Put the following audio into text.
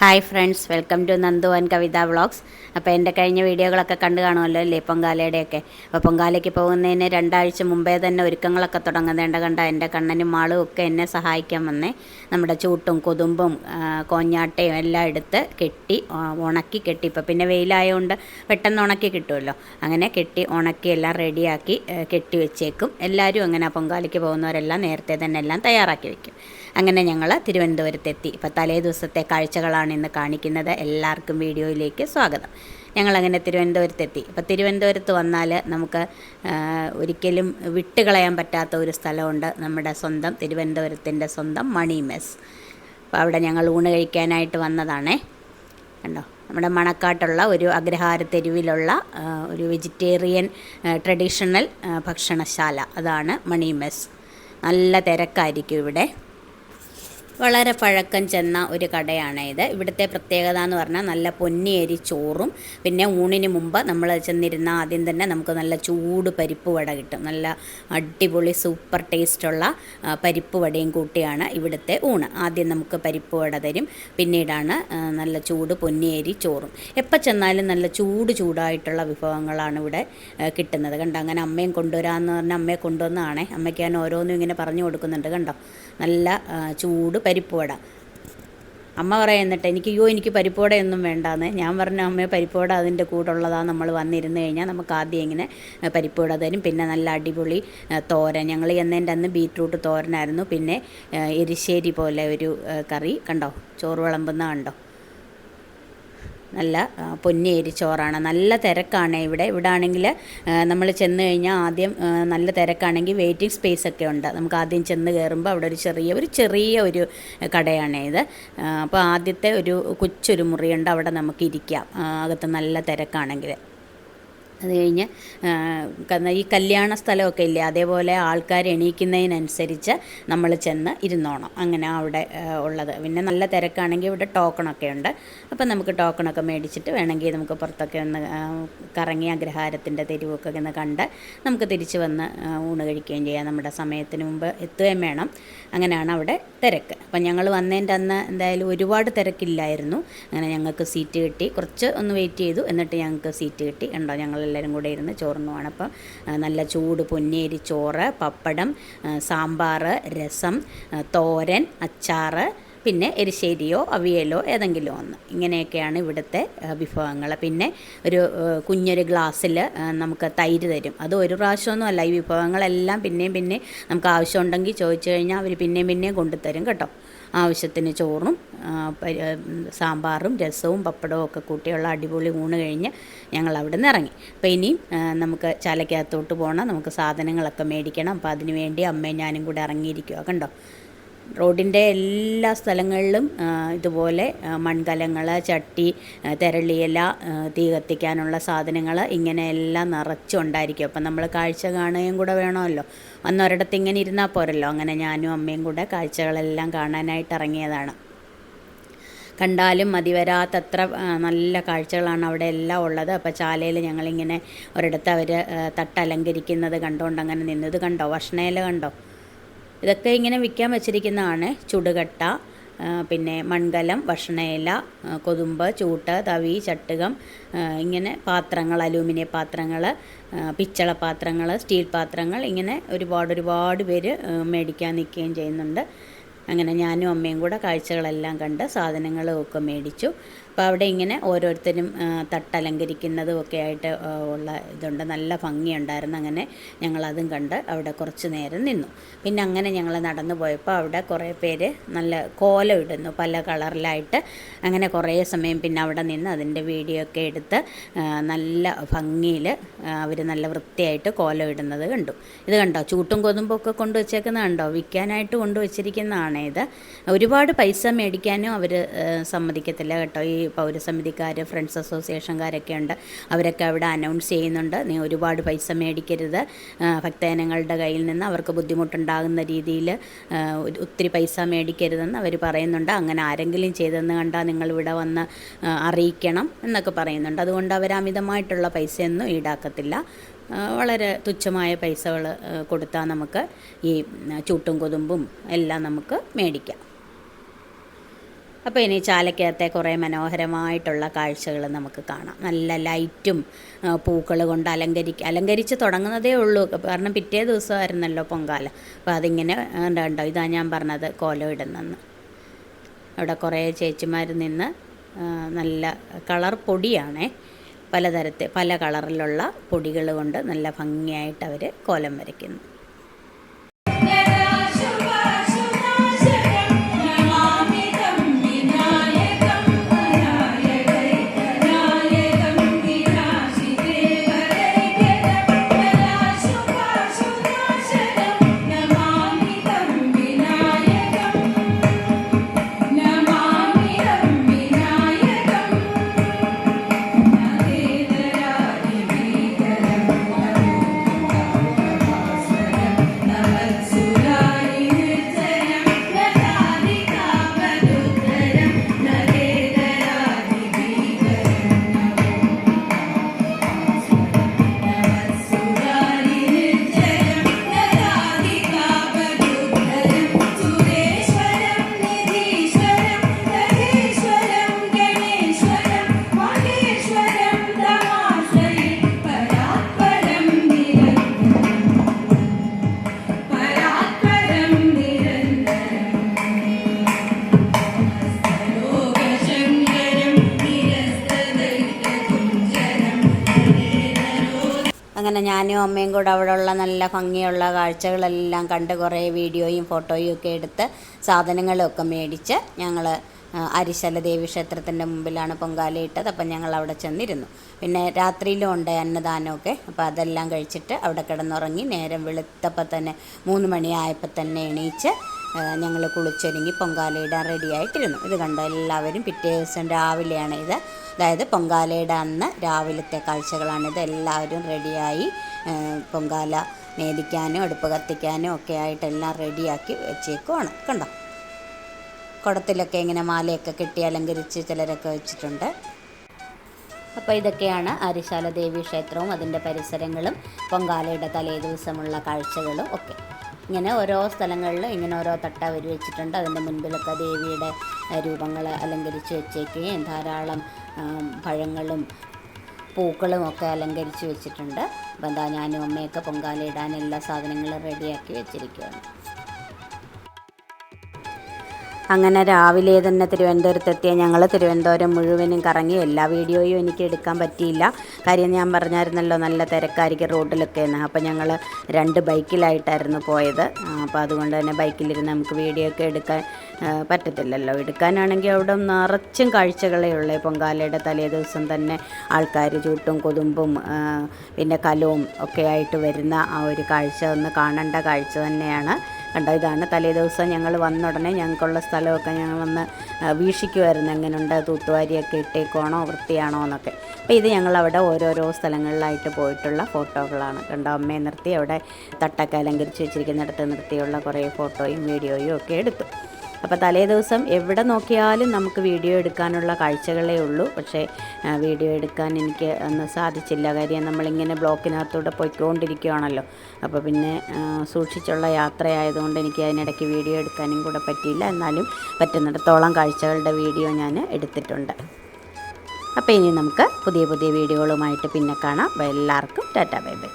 Hi friends welcome to Nandu and Kavitha vlogs. അപ്പോൾ എന്റെ കഴിഞ്ഞ വീഡിയോകളൊക്കെ കണ്ടു കാണുമല്ലോ അല്ലേ പൊങ്കാലയുടെയൊക്കെ? അപ്പോൾ പൊങ്കാലയ്ക്ക് പോകുന്നതിന് രണ്ടാഴ്ച മുമ്പേ തന്നെ ഒരുക്കങ്ങളൊക്കെ തുടങ്ങുന്നേണ്ട കണ്ട എന്റെ കണ്ണനും മാളും ഒക്കെ എന്നെ സഹായിക്കാൻ വന്നേ. നമ്മുടെ ചൂട്ടും കൊതുമ്പും കോഞ്ഞാട്ടയും എല്ലാം എടുത്ത് കെട്ടി ഉണക്കി കെട്ടി. ഇപ്പോൾ പിന്നെ വെയിലായതുകൊണ്ട് പെട്ടെന്ന് ഉണക്കി കിട്ടുമല്ലോ. അങ്ങനെ കെട്ടി ഉണക്കി എല്ലാം റെഡിയാക്കി കെട്ടി വെച്ചേക്കും. എല്ലാവരും അങ്ങനെ പൊങ്കാലയ്ക്ക് പോകുന്നവരെല്ലാം നേരത്തെ തന്നെ എല്ലാം തയ്യാറാക്കി വെക്കും. അങ്ങനെ ഞങ്ങൾ തിരുവനന്തപുരത്തെത്തി. ഇപ്പോൾ തലേ ദിവസത്തെ കാഴ്ചകളാണ് ഇന്ന് കാണിക്കുന്നത്. എല്ലാവർക്കും വീഡിയോയിലേക്ക് സ്വാഗതം. ഞങ്ങളങ്ങനെ തിരുവനന്തപുരത്തെത്തി. അപ്പോൾ തിരുവനന്തപുരത്ത് വന്നാൽ നമുക്ക് ഒരിക്കലും വിട്ടുകളയാൻ പറ്റാത്ത ഒരു സ്ഥലമുണ്ട്. നമ്മുടെ സ്വന്തം തിരുവനന്തപുരത്തിന്റെ സ്വന്തം മണി മെസ്. അപ്പോൾ അവിടെ ഞങ്ങൾ ഊണ് കഴിക്കാനായിട്ട് വന്നതാണേ. കണ്ടോ? നമ്മുടെ മണക്കാട്ടുള്ള ഒരു അഗ്രഹാര തെരുവിലുള്ള ഒരു വെജിറ്റേറിയൻ ട്രഡീഷണൽ ഭക്ഷണശാല. അതാണ് മണി മെസ്. നല്ല തിരക്കായിരിക്കും ഇവിടെ. വളരെ പഴക്കം ചെന്ന ഒരു കടയാണ് ഇത്. ഇവിടുത്തെ പ്രത്യേകത എന്ന് പറഞ്ഞാൽ നല്ല പൊന്നിയരി ചോറും പിന്നെ ഊണിന് മുമ്പ് നമ്മൾ ചെന്നിരുന്ന ആദ്യം തന്നെ നമുക്ക് നല്ല ചൂട് പരിപ്പ് വട കിട്ടും. നല്ല അടിപൊളി സൂപ്പർ ടേസ്റ്റുള്ള പരിപ്പ് വടയും കൂട്ടിയാണ് ഇവിടുത്തെ ഊണ്. ആദ്യം നമുക്ക് പരിപ്പ് വട തരും പിന്നീടാണ് നല്ല ചൂട് പൊന്നിയരി ചോറും. എപ്പോൾ ചെന്നാലും നല്ല ചൂട് ചൂടായിട്ടുള്ള വിഭവങ്ങളാണ് ഇവിടെ കിട്ടുന്നത്. കണ്ടോ അങ്ങനെ അമ്മയും കൊണ്ടുവരാമെന്ന് പറഞ്ഞാൽ അമ്മയെ കൊണ്ടുവന്നതാണേ. അമ്മയ്ക്ക് ഞാൻ ഓരോന്നും ഇങ്ങനെ പറഞ്ഞു കൊടുക്കുന്നുണ്ട് കണ്ടോ? നല്ല ചൂട് പരിപ്പ് വട. അമ്മ പറയുന്നിട്ട് എനിക്ക് അയ്യോ എനിക്ക് പരിപ്പോടയൊന്നും വേണ്ടാന്ന്. ഞാൻ പറഞ്ഞ അമ്മയെ പരിപ്പോട അതിന്റെ കൂടെ നമ്മൾ വന്നിരുന്ന് കഴിഞ്ഞാൽ നമുക്ക് ആദ്യം ഇങ്ങനെ പരിപ്പോട തരും. പിന്നെ നല്ല അടിപൊളി തോരൻ. ഞങ്ങൾ എന്നതിന്റെ അന്ന് ബീറ്റ്റൂട്ട് തോരനായിരുന്നു. പിന്നെ എരിശ്ശേരി പോലെ ഒരു കറി കണ്ടോ? ചോറ് വിളമ്പുന്ന കണ്ടോ? നല്ല പൊന്നിയേരി ചോറാണ്. നല്ല തിരക്കാണ് ഇവിടെ. ഇവിടെ ആണെങ്കിൽ നമ്മൾ ചെന്ന് കഴിഞ്ഞാൽ ആദ്യം നല്ല തിരക്കാണെങ്കിൽ വെയിറ്റിംഗ് സ്പേസ് ഒക്കെ ഉണ്ട്. നമുക്ക് ആദ്യം ചെന്ന് കയറുമ്പോൾ അവിടെ ഒരു ചെറിയ ഒരു ചെറിയ ഒരു കടയാണ് ഇത്. അപ്പോൾ ആദ്യത്തെ ഒരു കൊച്ചൊരു മുറിയുണ്ട്. അവിടെ നമുക്ക് ഇരിക്കാം. അകത്ത് നല്ല തിരക്കാണെങ്കിൽ. അത് കഴിഞ്ഞ് ഈ കല്യാണ സ്ഥലമൊക്കെ ഇല്ലേ അതേപോലെ ആൾക്കാർ എണീക്കുന്നതിനനുസരിച്ച് നമ്മൾ ചെന്ന് ഇരുന്നോണം. അങ്ങനെ അവിടെ ഉള്ളത്. പിന്നെ നല്ല തിരക്കാണെങ്കിൽ ഇവിടെ ടോക്കണൊക്കെ ഉണ്ട്. അപ്പം നമുക്ക് ടോക്കണൊക്കെ മേടിച്ചിട്ട് വേണമെങ്കിൽ നമുക്ക് പുറത്തൊക്കെ ഒന്ന് കറങ്ങി അഗ്രഹാരത്തിന്റെ തെരുവൊക്കെ ഒന്ന് കണ്ട് നമുക്ക് തിരിച്ച് വന്ന് ഊണ് കഴിക്കുകയും ചെയ്യാം. നമ്മുടെ സമയത്തിന് മുമ്പ് എത്തുകയും വേണം. അങ്ങനെയാണ് അവിടെ തിരക്ക്. അപ്പം ഞങ്ങൾ വന്നതിന്റെ അന്ന് എന്തായാലും ഒരുപാട് തിരക്കില്ലായിരുന്നു. അങ്ങനെ ഞങ്ങൾക്ക് സീറ്റ് കിട്ടി. കുറച്ച് ഒന്ന് വെയിറ്റ് ചെയ്തു. എന്നിട്ട് ഞങ്ങൾക്ക് സീറ്റ് കിട്ടി. ഉണ്ടോ ഞങ്ങളെല്ലാവരും കൂടെ ഇരുന്ന് ചോറുണ്ണുവാണ്. അപ്പം നല്ല ചൂട് പൊന്നേരി ചോറ് പപ്പടം സാമ്പാർ രസം തോരൻ അച്ചാറ് പിന്നെ എരിശ്ശേരിയോ അവിയലോ ഏതെങ്കിലും ഒന്ന്. ഇങ്ങനെയൊക്കെയാണ് ഇവിടുത്തെ വിഭവങ്ങൾ. പിന്നെ ഒരു കുഞ്ഞൊരു ഗ്ലാസ്സിൽ നമുക്ക് തൈര് തരും. അത് ഒരു പ്രാവശ്യമൊന്നും അല്ല ഈ വിഭവങ്ങളെല്ലാം പിന്നെയും പിന്നെ നമുക്ക് ആവശ്യമുണ്ടെങ്കിൽ ചോദിച്ചു കഴിഞ്ഞാൽ അവർ പിന്നെയും പിന്നെയും കൊണ്ടുതരും കേട്ടോ. ആവശ്യത്തിന് ചോറും സാമ്പാറും രസവും പപ്പടവും ഒക്കെ കൂട്ടിയുള്ള അടിപൊളി ഊണ് കഴിഞ്ഞ് ഞങ്ങൾ അവിടെ നിന്ന് ഇറങ്ങി. അപ്പോൾ ഇനിയും നമുക്ക് ചാലക്കകത്തോട്ട് പോകണം നമുക്ക് സാധനങ്ങളൊക്കെ മേടിക്കണം. അപ്പോൾ അതിന് വേണ്ടി അമ്മയും ഞാനും കൂടെ ഇറങ്ങിയിരിക്കുക കണ്ടോ? റോഡിന്റെ എല്ലാ സ്ഥലങ്ങളിലും ഇതുപോലെ മൺകലങ്ങൾ ചട്ടി തിരളിയില തീ കത്തിക്കാനുള്ള സാധനങ്ങൾ ഇങ്ങനെ എല്ലാം നിറച്ചുണ്ടായിരിക്കും. അപ്പം നമ്മൾ കാഴ്ച കാണുകയും കൂടെ വേണമല്ലോ. അന്നൊരിടത്ത് ഇങ്ങനെ ഇരുന്നാൽ പോരല്ലോ. അങ്ങനെ ഞാനും അമ്മയും കൂടെ കാഴ്ചകളെല്ലാം കാണാനായിട്ട് ഇറങ്ങിയതാണ്. കണ്ടാലും മതി വരാത്തത്ര നല്ല കാഴ്ചകളാണ് അവിടെ എല്ലാം ഉള്ളത്. അപ്പോൾ ചാലയിൽ ഞങ്ങളിങ്ങനെ ഒരിടത്ത് അവർ തട്ടലങ്കരിക്കുന്നത് കണ്ടുകൊണ്ട് അങ്ങനെ നിന്നത് കണ്ടോ? ഭക്ഷണയില കണ്ടോ? ഇതൊക്കെ ഇങ്ങനെ വിൽക്കാൻ വെച്ചിരിക്കുന്നതാണ്. ചുടുകട്ട പിന്നെ മൺകലം ഭക്ഷണയില കൊതുമ്പ് ചൂട്ട് തവി ചട്ടുകം ഇങ്ങനെ പാത്രങ്ങൾ അലൂമിനിയ പാത്രങ്ങൾ പിച്ചള പാത്രങ്ങൾ സ്റ്റീൽ പാത്രങ്ങൾ ഇങ്ങനെ ഒരുപാട് ഒരുപാട് പേര് മേടിക്കാൻ നിൽക്കുകയും ചെയ്യുന്നുണ്ട്. അങ്ങനെ ഞാനും അമ്മയും കൂടെ കാഴ്ചകളെല്ലാം കണ്ട് സാധനങ്ങളും ഒക്കെ മേടിച്ചു. അപ്പോൾ അവിടെ ഇങ്ങനെ ഓരോരുത്തരും തട്ടലങ്കരിക്കുന്നതും ഒക്കെ ആയിട്ട് ഉള്ള ഇതുണ്ട്. നല്ല ഭംഗിയുണ്ടായിരുന്നു അങ്ങനെ. ഞങ്ങളതും കണ്ട് അവിടെ കുറച്ച് നേരം നിന്നു. പിന്നെ അങ്ങനെ ഞങ്ങൾ നടന്നു പോയപ്പോൾ അവിടെ കുറേ പേര് നല്ല കോലം ഇടുന്നു. പല കളറിലായിട്ട് അങ്ങനെ കുറേ സമയം പിന്നെ അവിടെ നിന്ന് അതിന്റെ വീഡിയോ ഒക്കെ എടുത്ത് നല്ല ഭംഗിയിൽ അവർ നല്ല വൃത്തിയായിട്ട് കോലം ഇടുന്നത് കണ്ടു. ഇത് കണ്ടോ? ചൂട്ടും കൊതുമ്പും ഒക്കെ കൊണ്ടുവച്ചേക്കുന്നത് കണ്ടോ? വിൽക്കാനായിട്ട് കൊണ്ടുവച്ചിരിക്കുന്നതാണ് ഇത്. ഒരുപാട് പൈസ മേടിക്കാനും അവർ സമ്മതിക്കത്തില്ല കേട്ടോ. ഈ പൗരസമിതിക്കാർ ഫ്രണ്ട്സ് അസോസിയേഷൻകാരൊക്കെ ഉണ്ട്. അവരൊക്കെ അവിടെ അനൗൺസ് ചെയ്യുന്നുണ്ട്. നീ ഒരുപാട് പൈസ മേടിക്കരുത്. ഭക്തജനങ്ങളുടെ കയ്യിൽ നിന്ന് അവർക്ക് ബുദ്ധിമുട്ടുണ്ടാകുന്ന രീതിയിൽ ഒത്തിരി പൈസ മേടിക്കരുതെന്ന് അവർ പറയുന്നുണ്ട്. അങ്ങനെ ആരെങ്കിലും ചെയ്തെന്ന് കണ്ടാൽ നിങ്ങൾ ഇവിടെ വന്ന് അറിയിക്കണം എന്നൊക്കെ പറയുന്നുണ്ട്. അതുകൊണ്ട് അവർ അമിതമായിട്ടുള്ള പൈസയൊന്നും ഈടാക്കത്തില്ല. വളരെ തുച്ഛമായ പൈസകൾ കൊടുത്താൽ നമുക്ക് ഈ ചൂട്ടും കൊതുമ്പും എല്ലാം നമുക്ക് മേടിക്കാം. അപ്പോൾ ഇനി ചാലക്കകത്തെ കുറേ മനോഹരമായിട്ടുള്ള കാഴ്ചകൾ നമുക്ക് കാണാം. നല്ല ലൈറ്റും പൂക്കൾ കൊണ്ട് അലങ്കരിക്കുക അലങ്കരിച്ച് തുടങ്ങുന്നതേ ഉള്ളൂ. കാരണം പിറ്റേ ദിവസമായിരുന്നല്ലോ പൊങ്കാല. അപ്പോൾ അതിങ്ങനെ ഉണ്ടോ ഇതാണ് ഇതാ ഞാൻ പറഞ്ഞത് കോലം ഇടുന്നെന്ന്. അവിടെ കുറേ ചേച്ചിമാർ നിന്ന് നല്ല കളർ പൊടിയാണേ. പലതരത്തിൽ പല കളറിലുള്ള പൊടികൾ കൊണ്ട് നല്ല ഭംഗിയായിട്ട് അവർ കോലം വരയ്ക്കുന്നു. അങ്ങനെ ഞാനും അമ്മയും കൂടെ അവിടെയുള്ള നല്ല ഭംഗിയുള്ള കാഴ്ചകളെല്ലാം കണ്ട് കുറേ വീഡിയോയും ഫോട്ടോയും ഒക്കെ എടുത്ത് സാധനങ്ങളൊക്കെ മേടിച്ച് ഞങ്ങൾ അരിശല ദേവി ക്ഷേത്രത്തിന്റെ മുമ്പിലാണ് പൊങ്കാലയിട്ടത് അപ്പം ഞങ്ങൾ അവിടെ ചെന്നിരുന്നു. പിന്നെ രാത്രിയിലും ഉണ്ട് അന്നദാനമൊക്കെ. അപ്പോൾ അതെല്ലാം കഴിച്ചിട്ട് അവിടെ കിടന്നുറങ്ങി നേരം വെളുത്തപ്പോൾ തന്നെ മൂന്ന് മണിയായപ്പോൾ തന്നെ എണീച്ച് ഞങ്ങൾ കുളിച്ചൊരുങ്ങി പൊങ്കാലയിടാൻ റെഡിയായിട്ടിരുന്നു. ഇത് കണ്ട എല്ലാവരും പിറ്റേ ദിവസം രാവിലെയാണ് ഇത്. അതായത് പൊങ്കാലയുടെ അന്ന് രാവിലത്തെ കാഴ്ചകളാണിത് എല്ലാവരും റെഡിയായി പൊങ്കാല മേടിക്കാനും അടുപ്പ് കത്തിക്കാനും ഒക്കെ ആയിട്ടെല്ലാം റെഡിയാക്കി വെച്ചേക്കുവാണ്. കണ്ടോ? കുടത്തിലൊക്കെ ഇങ്ങനെ മാലയൊക്കെ കെട്ടി അലങ്കരിച്ച് ചിലരൊക്കെ വെച്ചിട്ടുണ്ട്. അപ്പോൾ ഇതൊക്കെയാണ് ആര്യശാല ദേവി ക്ഷേത്രവും അതിന്റെ പരിസരങ്ങളും പൊങ്കാലയുടെ തലേ ദിവസമുള്ള കാഴ്ചകളും ഒക്കെ. ഇങ്ങനെ ഓരോ സ്ഥലങ്ങളിൽ ഇങ്ങനെ ഓരോ തട്ട അവർ വെച്ചിട്ടുണ്ട്. അതിന്റെ മുൻപിലൊക്കെ ദേവിയുടെ രൂപങ്ങൾ അലങ്കരിച്ച് വെച്ചേക്കുകയും ധാരാളം പഴങ്ങളും പൂക്കളും ഒക്കെ അലങ്കരിച്ച് വെച്ചിട്ടുണ്ട്. അപ്പം എന്താ ഞാനും അമ്മയൊക്കെ പൊങ്കാലയിടാൻ എല്ലാ സാധനങ്ങളും റെഡിയാക്കി വെച്ചിരിക്കുകയാണ്. അങ്ങനെ രാവിലെ തന്നെ തിരുവനന്തപുരത്തെത്തിയ ഞങ്ങൾ തിരുവനന്തപുരം മുഴുവനും കറങ്ങി എല്ലാ വീഡിയോയും എനിക്ക് എടുക്കാൻ പറ്റിയില്ല. കാര്യം ഞാൻ പറഞ്ഞായിരുന്നല്ലോ നല്ല തിരക്കായിരിക്കും റോഡിലൊക്കെ എന്ന്. അപ്പോൾ ഞങ്ങൾ രണ്ട് ബൈക്കിലായിട്ടായിരുന്നു പോയത്. അപ്പോൾ അതുകൊണ്ട് തന്നെ ബൈക്കിലിരുന്ന് നമുക്ക് വീഡിയോ ഒക്കെ എടുക്കാൻ പറ്റത്തില്ലല്ലോ. എടുക്കാനാണെങ്കിൽ അവിടെ നിറച്ചും കാഴ്ചകളേ ഉള്ളൂ. പൊങ്കാലയുടെ തലേ ദിവസം തന്നെ ആൾക്കാർ ചൂട്ടും കൊതുമ്പും പിന്നെ കലവും ഒക്കെ ആയിട്ട് വരുന്ന ആ ഒരു കാഴ്ച ഒന്ന് കാണേണ്ട കാഴ്ച തന്നെയാണ്. കണ്ടോ ഇതാണ് തലേ ദിവസം ഞങ്ങൾ വന്ന ഉടനെ ഞങ്ങൾക്കുള്ള സ്ഥലമൊക്കെ ഞങ്ങളൊന്ന് വീക്ഷിക്കുമായിരുന്നു എങ്ങനെയുണ്ട് തൂത്തുവാരിയൊക്കെ ഇട്ടേക്കുവാണോ വൃത്തിയാണോ എന്നൊക്കെ. അപ്പോൾ ഇത് ഞങ്ങൾ അവിടെ ഓരോരോ സ്ഥലങ്ങളിലായിട്ട് പോയിട്ടുള്ള ഫോട്ടോകളാണ്. കണ്ടോ അമ്മയെ നിർത്തി അവിടെ തട്ടൊക്കെ അലങ്കരിച്ച് വെച്ചിരിക്കുന്നിടത്ത് നിർത്തിയുള്ള കുറേ ഫോട്ടോയും വീഡിയോയും ഒക്കെ എടുത്തു. അപ്പോൾ തലേ ദിവസം എവിടെ നോക്കിയാലും നമുക്ക് വീഡിയോ എടുക്കാനുള്ള കാഴ്ചകളേ ഉള്ളൂ. പക്ഷേ വീഡിയോ എടുക്കാൻ എനിക്ക് അന്ന് സാധിച്ചില്ല. കാര്യം നമ്മളിങ്ങനെ ബ്ലോക്കിനകത്തൂടെ പോയിക്കൊണ്ടിരിക്കുകയാണല്ലോ അപ്പോൾ പിന്നെ സൂക്ഷിച്ചുള്ള യാത്രയായതുകൊണ്ട് എനിക്ക് അതിനിടയ്ക്ക് വീഡിയോ എടുക്കാനും കൂടെ പറ്റിയില്ല. എന്നാലും പറ്റുന്നിടത്തോളം കാഴ്ചകളുടെ വീഡിയോ ഞാൻ എടുത്തിട്ടുണ്ട്. അപ്പോൾ ഇനി നമുക്ക് പുതിയ പുതിയ വീഡിയോകളുമായിട്ട് പിന്നെ കാണാം. എല്ലാവർക്കും ടാറ്റാ ബൈ ബൈ.